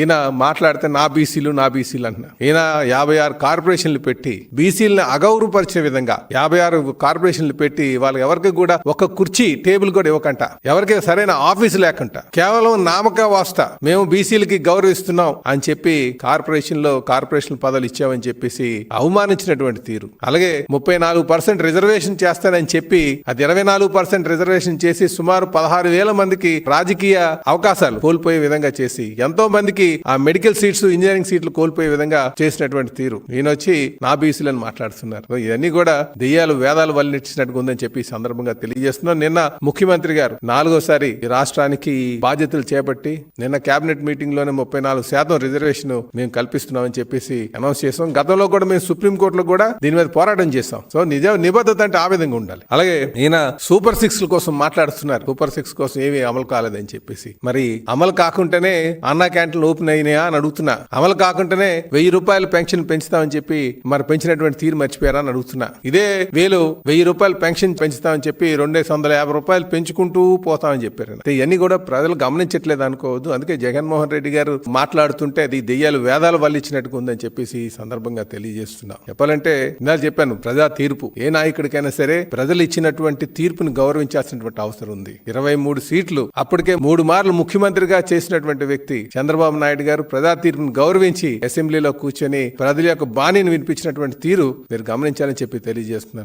ఈయన మాట్లాడితే నా బీసీలు నా బీసీలు అంటున్నా. ఈయన యాభై ఆరు కార్పొరేషన్లు పెట్టి బీసీలను అగౌరవపరిచిన విధంగా యాభై ఆరు కార్పొరేషన్లు పెట్టి వాళ్ళకి ఎవరికి కూడా ఒక కుర్చీ టేబుల్ కూడా ఇవ్వకంట. ఎవరికి సరైన ఆఫీసు లేకుండా కేవలం నామక వాస్త మేము బీసీలకి గౌరవిస్తున్నాం అని చెప్పి కార్పొరేషన్లో కార్పొరేషన్ పదవులు ఇచ్చామని చెప్పేసి అవమానించినటువంటి తీరు. అలాగే ముప్పై నాలుగు పర్సెంట్ రిజర్వేషన్ చేస్తానని చెప్పి అది ఇరవై నాలుగు పర్సెంట్ రిజర్వేషన్ చేసి సుమారు పదహారు వేల మందికి రాజకీయ అవకాశాలు కోల్పోయే విధంగా చేసి ఎంతో మందికి ఆ మెడికల్ సీట్స్ ఇంజనీరింగ్ సీట్లు కోల్పోయే విధంగా చేసినటువంటి తీరు. ఈయన వచ్చి నా బీసీలను మాట్లాడుతున్నారు. సో ఇవన్నీ కూడా దెయ్యాలు వేదాలు వల్లించినట్టుగా ఉందని చెప్పి సందర్భంగా తెలియజేస్తున్నాం నిన్న ముఖ్యమంత్రి గారు నాలుగోసారి ఈ రాష్ట్రానికి బాధ్యతలు చేపట్టి నిన్న కేబినెట్ మీటింగ్లోనే ముప్పై నాలుగు శాతం రిజర్వేషన్ మేము కల్పిస్తున్నామని చెప్పేసి అనౌన్స్ చేసాం గతంలో కూడా మేము సుప్రీం కోర్టులో కూడా దీని మీద పోరాటం చేసాం సో నిజం నిబద్ధత అంటే ఆ విధంగా ఉండాలి. అలాగే ఈయన సూపర్ సిక్స్ కోసం మాట్లాడుతున్నారు. సూపర్ సిక్స్ కోసం ఏమీ అమలు కాలేదని చెప్పేసి. మరి అమలు కాకుండానే అన్నా క్యాంటీన్లు ఓపెన్ అయినాయా అని అడుగుతున్నా. అమలు కాకుండానే వెయ్యి రూపాయలు పెన్షన్ పెంచుతామని చెప్పి మరి పెంచినటువంటి తీరు మర్చిపోయారా అని అడుగుతున్నా. ఇదే వేలు వెయ్యి రూపాయలు పెన్షన్ పెంచుతామని చెప్పి రెండేసి వందల యాభై రూపాయలు పెంచుకుంటూ పోతామని చెప్పారు. ఇవన్నీ కూడా ప్రజలు గమనించట్లేదు అనుకోవద్దు. అందుకే జగన్మోహన్ రెడ్డి గారు మాట్లాడుతుంటే అది దెయ్యాలు వేదాలు వల్లించినట్టుగా ఉందని చెప్పేసి ఈ సందర్భంగా తెలియజేస్తున్నాం. చెప్పాలంటే ఇందాక చెప్పాను ప్రజా తీర్పు. ఏ నాయకుడికైనా సరే ప్రజలు ఇచ్చినటువంటి తీర్పుని గౌరవించాల్సినటువంటి అవసరం ఉంది. ఇరవై మూడు సీట్లు అప్పటికే మూడు మార్లు ముఖ్యమంత్రిగా చేసినటువంటి వ్యక్తి చంద్రబాబు చంద్రబాబు నాయుడు గారు ప్రజా తీర్పును గౌరవించి అసెంబ్లీలో కూర్చొని ప్రజల యొక్క బాణిని వినిపించినటువంటి తీరు మీరు గమనించాలని చెప్పి తెలియజేస్తున్నాను.